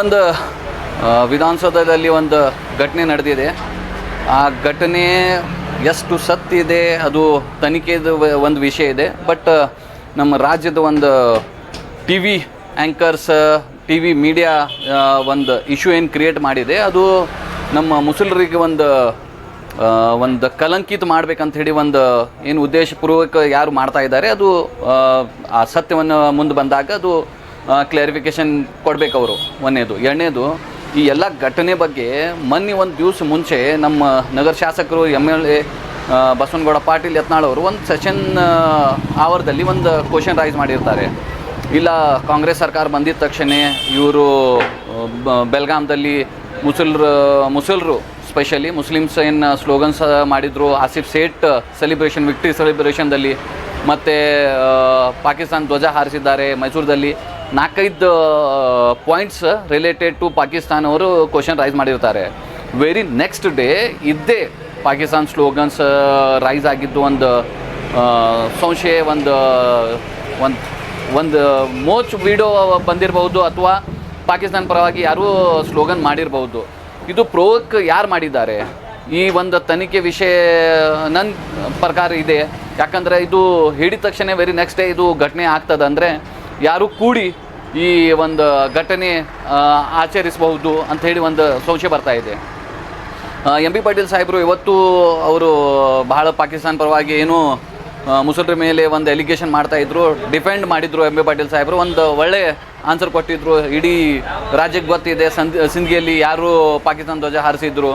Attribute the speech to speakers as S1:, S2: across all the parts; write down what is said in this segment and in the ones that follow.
S1: ಒಂದು ವಿಧಾನಸೌಧದಲ್ಲಿ ಒಂದು ಘಟನೆ ನಡೆದಿದೆ. ಆ ಘಟನೆ ಎಷ್ಟು ಸತ್ತಿದೆ, ಅದು ತನಿಖೆದು ಒಂದು ವಿಷಯ ಇದೆ. ಬಟ್, ನಮ್ಮ ರಾಜ್ಯದ ಒಂದು T V anchors T V media ಒಂದು ಇಶ್ಯೂ ಏನು ಕ್ರಿಯೇಟ್ ಮಾಡಿದೆ, ಅದು ನಮ್ಮ ಮುಸಲರಿಗೆ ಒಂದು ಒಂದು ಕಲಂಕಿತ ಮಾಡ್ಬೇಕಂತ ಹೇಳಿ ಒಂದು, ಏನು ಉದ್ದೇಶಪೂರ್ವಕ ಯಾರು ಮಾಡ್ತಾ ಇದ್ದಾರೆ, ಅದು ಆ ಸತ್ಯವನ್ನು ಮುಂದೆ ಬಂದಾಗ ಅದು ಕ್ಲಾರಿಫಿಕೇಶನ್ ಕೊಡಬೇಕು ಅವರು ಒಂದನೇದು ಎರಡನೇದು, ಈ ಎಲ್ಲ ಘಟನೆ ಬಗ್ಗೆ ಮೊನ್ನೆ ಒಂದು ದಿವಸ ಮುಂಚೆ ನಮ್ಮ ನಗರ ಶಾಸಕರು, M L A Basavanagouda, Patil, Yatnal ಅವರು ಒಂದು ಸೆಷನ್ ಅವರ್ದಲ್ಲಿ ಒಂದು ಕ್ವಶನ್ ರೈಸ್ ಮಾಡಿರ್ತಾರೆ. ಇಲ್ಲ, ಕಾಂಗ್ರೆಸ್ ಸರ್ಕಾರ ಬಂದಿದ್ದ ತಕ್ಷಣ ಇವರು ಬೆಲ್ಗಾಮ್ದಲ್ಲಿ ಮುಸಲ್ರ, ಮುಸಲ್ರು ಸ್ಪೆಷಲಿ ಮುಸ್ಲಿಮ್ಸ್ ಏನು ಸ್ಲೋಗನ್ಸ್ ಮಾಡಿದರು, ಆಸಿಫ್ ಸೇಟ್ ಸೆಲಿಬ್ರೇಷನ್ ವಿಕ್ಟ್ರಿ ಸೆಲಿಬ್ರೇಷನ್ದಲ್ಲಿ ಮತ್ತು ಪಾಕಿಸ್ತಾನ ಧ್ವಜ ಹಾರಿಸಿದ್ದಾರೆ ಮೈಸೂರದಲ್ಲಿ. ನಾಲ್ಕೈದು ಪಾಯಿಂಟ್ಸ್ ರಿಲೇಟೆಡ್ ಟು ಪಾಕಿಸ್ತಾನ್ ಅವರು ಕ್ವಶನ್ ರೈಸ್ ಮಾಡಿರ್ತಾರೆ. ವೆರಿ ನೆಕ್ಸ್ಟ್ ಡೇ ಇದ್ದೇ ಪಾಕಿಸ್ತಾನ್ ಸ್ಲೋಗನ್ಸ್ ರೈಸ್ ಆಗಿದ್ದು ಒಂದು ಸಂಶಯ, ಒಂದು ಒಂದು ಒಂದು ಮೋಚ್ ವಿಡಿಯೋ ಬಂದಿರಬಹುದು ಅಥವಾ ಪಾಕಿಸ್ತಾನ ಪರವಾಗಿ ಯಾರೂ ಸ್ಲೋಗನ್ ಮಾಡಿರಬಹುದು. ಇದು ಪ್ರೋಕ್ ಯಾರು ಮಾಡಿದ್ದಾರೆ? ಈ ಒಂದು ತನಿಖೆ ವಿಷಯ ನನ್ನ ಪ್ರಕಾರ ಇದೆ. ಯಾಕಂದರೆ ಇದು ಹಿಡಿದ ತಕ್ಷಣ ವೆರಿ ನೆಕ್ಸ್ಟ್ ಡೇ ಇದು ಘಟನೆ ಆಗ್ತದೆ ಅಂದರೆ ಯಾರು ಕೂಡಿ ಈ ಒಂದು ಘಟನೆ ಆಚರಿಸಬಹುದು ಅಂತ ಹೇಳಿ ಒಂದು ಸಂಶಯ ಬರ್ತಾ ಇದೆ. ಎಂ ಬಿ ಪಾಟೀಲ್ ಸಾಹೇಬರು, ಇವತ್ತು ಅವರು ಬಹಳ ಪಾಕಿಸ್ತಾನ ಪರವಾಗಿ ಏನು ಮುಸಲ್ರ ಮೇಲೆ ಒಂದು ಎಲಿಗೇಷನ್ ಮಾಡ್ತಾ ಇದ್ರು ಡಿಫೆಂಡ್ ಮಾಡಿದ್ರು ಎಂ ಬಿ ಪಾಟೀಲ್ ಸಾಹೇಬರು. ಒಂದು ಒಳ್ಳೆ ಆನ್ಸರ್ ಕೊಟ್ಟಿದ್ರು. ಇಡೀ ರಾಜ್ಯಕ್ಕೆ ಗೊತ್ತಿದೆ, ಸಂದ್, ಸಿಂಧಿಯಲ್ಲಿ ಯಾರು ಪಾಕಿಸ್ತಾನ ಧ್ವಜ ಹಾರಿಸಿದ್ರು.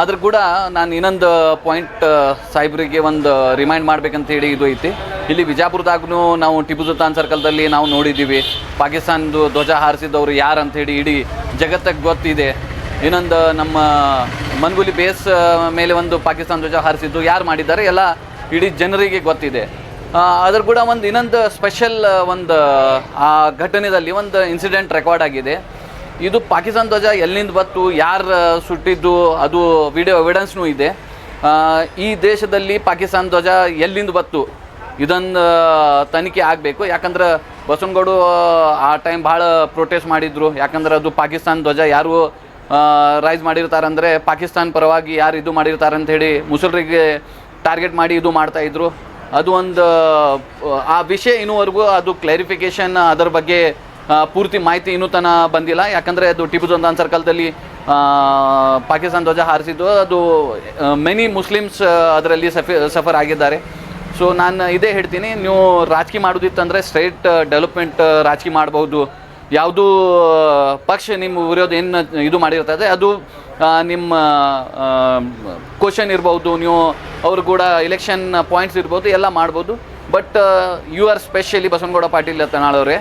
S1: ಆದ್ರೂ ಕೂಡ ನಾನು ಇನ್ನೊಂದು ಪಾಯಿಂಟ್ ಸಾಹೇಬ್ರಿಗೆ ಒಂದು ರಿಮೈಂಡ್ ಮಾಡ್ಬೇಕಂತ ಹೇಳಿ ಇದು ಐತಿ. ಇಲ್ಲಿ ವಿಜಾಪುರದಾಗೂ ನಾವು ಟಿಪ್ಪು ಸುಲ್ತಾನ್ ಸರ್ಕಲ್ದಲ್ಲಿ ನಾವು ನೋಡಿದ್ದೀವಿ ಪಾಕಿಸ್ತಾನದ ಧ್ವಜ ಹಾರಿಸಿದವರು ಯಾರು ಅಂಥೇಳಿ ಇಡೀ ಜಗತ್ತಿಗೆ ಗೊತ್ತಿದೆ. ಇನ್ನೊಂದು ನಮ್ಮ ಮನ್ಗುಲಿ ಬೇಸ್ ಮೇಲೆ ಒಂದು ಪಾಕಿಸ್ತಾನ ಧ್ವಜ ಹಾರಿಸಿದ್ದು ಯಾರು ಮಾಡಿದ್ದಾರೆ ಎಲ್ಲ ಇಡೀ ಜನರಿಗೆ ಗೊತ್ತಿದೆ. ಅದ್ರ ಕೂಡ ಒಂದು ಇನ್ನೊಂದು ಸ್ಪೆಷಲ್ ಒಂದು, ಆ ಘಟನೆಯಲ್ಲಿ ಒಂದು ಇನ್ಸಿಡೆಂಟ್ ರೆಕಾರ್ಡ್ ಆಗಿದೆ. ಇದು ಪಾಕಿಸ್ತಾನ ಧ್ವಜ ಎಲ್ಲಿಂದ ಬತ್ತು ಯಾರು ಸುಟ್ಟಿದ್ದು, ಅದು ವಿಡಿಯೋ ಎವಿಡೆನ್ಸ್ನೂ ಇದೆ. ಈ ದೇಶದಲ್ಲಿ ಪಾಕಿಸ್ತಾನ ಧ್ವಜ ಎಲ್ಲಿಂದ ಬತ್ತು ಇದೊಂದು ತನಿಖೆ ಆಗಬೇಕು. ಯಾಕಂದ್ರೆ ಬಸವನಗೌಡು, ಆ ಟೈಮ್ ಭಾಳ ಪ್ರೊಟೆಸ್ಟ್ ಮಾಡಿದ್ರು. ಯಾಕಂದ್ರೆ ಅದು ಪಾಕಿಸ್ತಾನ ಧ್ವಜ ಯಾರು ರೈಸ್ ಮಾಡಿರ್ತಾರಂದರೆ ಪಾಕಿಸ್ತಾನ ಪರವಾಗಿ ಯಾರು ಇದು ಮಾಡಿರ್ತಾರೆ ಅಂತ ಹೇಳಿ ಮುಸಲ್ರಿಗೆ ಟಾರ್ಗೆಟ್ ಮಾಡಿ ಇದು ಮಾಡ್ತಾ ಇದ್ರು. ಅದು ಒಂದು, ಆ ವಿಷಯ ಇನ್ನೂವರೆಗೂ ಅದು ಕ್ಲಾರಿಫಿಕೇಶನ್ ಅದರ ಬಗ್ಗೆ ಪೂರ್ತಿ ಮಾಹಿತಿ ಇನ್ನೂ ತನ ಬಂದಿಲ್ಲ. ಯಾಕಂದರೆ ಅದು ಟಿಪ್ಪು ಸುಲ್ತಾನ್ ಸರ್ಕಲ್ದಲ್ಲಿ ಪಾಕಿಸ್ತಾನ ಧ್ವಜ ಹಾರಿಸಿದ್ದು. ಅದು ಮೆನಿ ಮುಸ್ಲಿಮ್ಸ್ ಅದರಲ್ಲಿ ಸಫಿ, ಸಫರ್ ಆಗಿದ್ದಾರೆ. ಸೊ ನಾನು ಇದೇ ಹೇಳ್ತೀನಿ. ನೀವು ರಾಜಕೀಯ ಮಾಡೋದಿತ್ತಂದರೆ ಸ್ಟೇಟ್ ಡೆವಲಪ್ಮೆಂಟ್ ರಾಜಕೀಯ ಮಾಡಬಹುದು. ಯಾವುದೂ ಪಕ್ಷ ನಿಮ್ಮ ವಿರೋಧ ಏನು ಇದು ಮಾಡಿರ್ತದೆ, ಅದು ನಿಮ್ಮ ಕ್ವಶನ್ ಇರ್ಬೋದು ನೀವು ಅವ್ರು ಕೂಡ ಇಲೆಕ್ಷನ್ ಪಾಯಿಂಟ್ಸ್ ಇರ್ಬೋದು ಎಲ್ಲ ಮಾಡ್ಬೋದು but you are specially Basavanagouda Patil ತನಾಳವ್ರೆ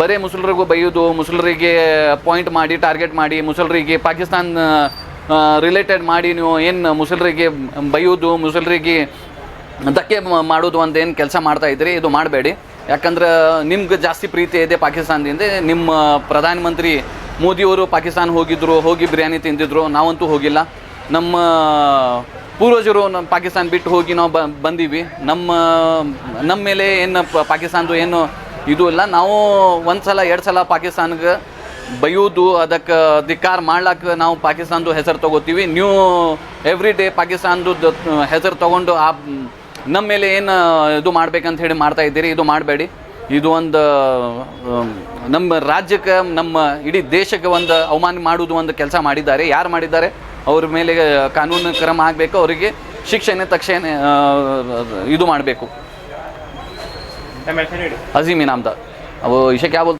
S1: ಬರೀ ಮುಸಲ್ರಿಗೂ ಬೈಯೋದು, ಮುಸಲ್ರಿಗೆ ಪಾಯಿಂಟ್ ಮಾಡಿ ಟಾರ್ಗೆಟ್ ಮಾಡಿ, ಮುಸಲ್ರಿಗೆ ಪಾಕಿಸ್ತಾನ ರಿಲೇಟೆಡ್ ಮಾಡಿ ನೀವು ಏನು ಮುಸಲ್ರಿಗೆ ಬೈಯೋದು, ಮುಸಲ್ರಿಗೆ ಧಕ್ಕೆ ಮಾಡೋದು ಅಂತ ಏನು ಕೆಲಸ ಮಾಡ್ತಾ ಇದ್ರಿ ಇದು ಮಾಡಬೇಡಿ. ಯಾಕಂದ್ರೆ ನಿಮ್ಗೆ ಜಾಸ್ತಿ ಪ್ರೀತಿ ಇದೆ ಪಾಕಿಸ್ತಾನದಿಂದ. ನಿಮ್ಮ ಪ್ರಧಾನಮಂತ್ರಿ ಮೋದಿಯವರು ಪಾಕಿಸ್ತಾನ ಹೋಗಿದ್ರು, ಹೋಗಿ ಬಿರಿಯಾನಿ ತಿಂದಿದ್ರು, ನಾವಂತೂ ಹೋಗಿಲ್ಲ. ನಮ್ಮ ಪೂರ್ವಜರು ನಮ್ಮ ಪಾಕಿಸ್ತಾನ ಬಿಟ್ಟು ಹೋಗಿ ನಾವು ಬಂದೀವಿ. ನಮ್ಮ ನಮ್ಮ ಮೇಲೆ ಏನು ಪಾಕಿಸ್ತಾನದು ಏನು ಇದು ಇಲ್ಲ. ನಾವು ಒಂದು ಸಲ ಎರಡು ಸಲ ಪಾಕಿಸ್ತಾನಕ್ಕೆ ಬೈಯೋದು, ಅದಕ್ಕೆ ಧಿಕ್ಕಾರ ಮಾಡ್ಲಾಕ ನಾವು ಪಾಕಿಸ್ತಾನದ ಹೆಸರು ತಗೋತೀವಿ. ನೀವು ಎವ್ರಿ ಡೇ ಪಾಕಿಸ್ತಾನದ ಹೆಸರು ತಗೊಂಡು ಆ ನಮ್ಮ ಮೇಲೆ ಏನು, ಇದು ಮಾಡ್ಬೇಕಂತ ಹೇಳಿ ಮಾಡ್ತಾ ಇದ್ದೀರಿ, ಇದು ಮಾಡಬೇಡಿ. ಇದು ಒಂದು ನಮ್ಮ ರಾಜ್ಯಕ್ಕೆ, ನಮ್ಮ ಇಡೀ ದೇಶಕ್ಕೆ ಒಂದು ಅವಮಾನ ಮಾಡುವುದು ಒಂದು ಕೆಲಸ ಮಾಡಿದ್ದಾರೆ. ಯಾರು ಮಾಡಿದ್ದಾರೆ? ಅವ್ರ ಮೇಲೆ ಕಾನೂನು ಕ್ರಮ ಆಗಬೇಕು, ಅವರಿಗೆ ಶಿಕ್ಷೆನೇ ತಕ್ಷಣ ಇದು ಮಾಡಬೇಕು.
S2: अजीम
S1: इनाम था अब इसे क्या बोलते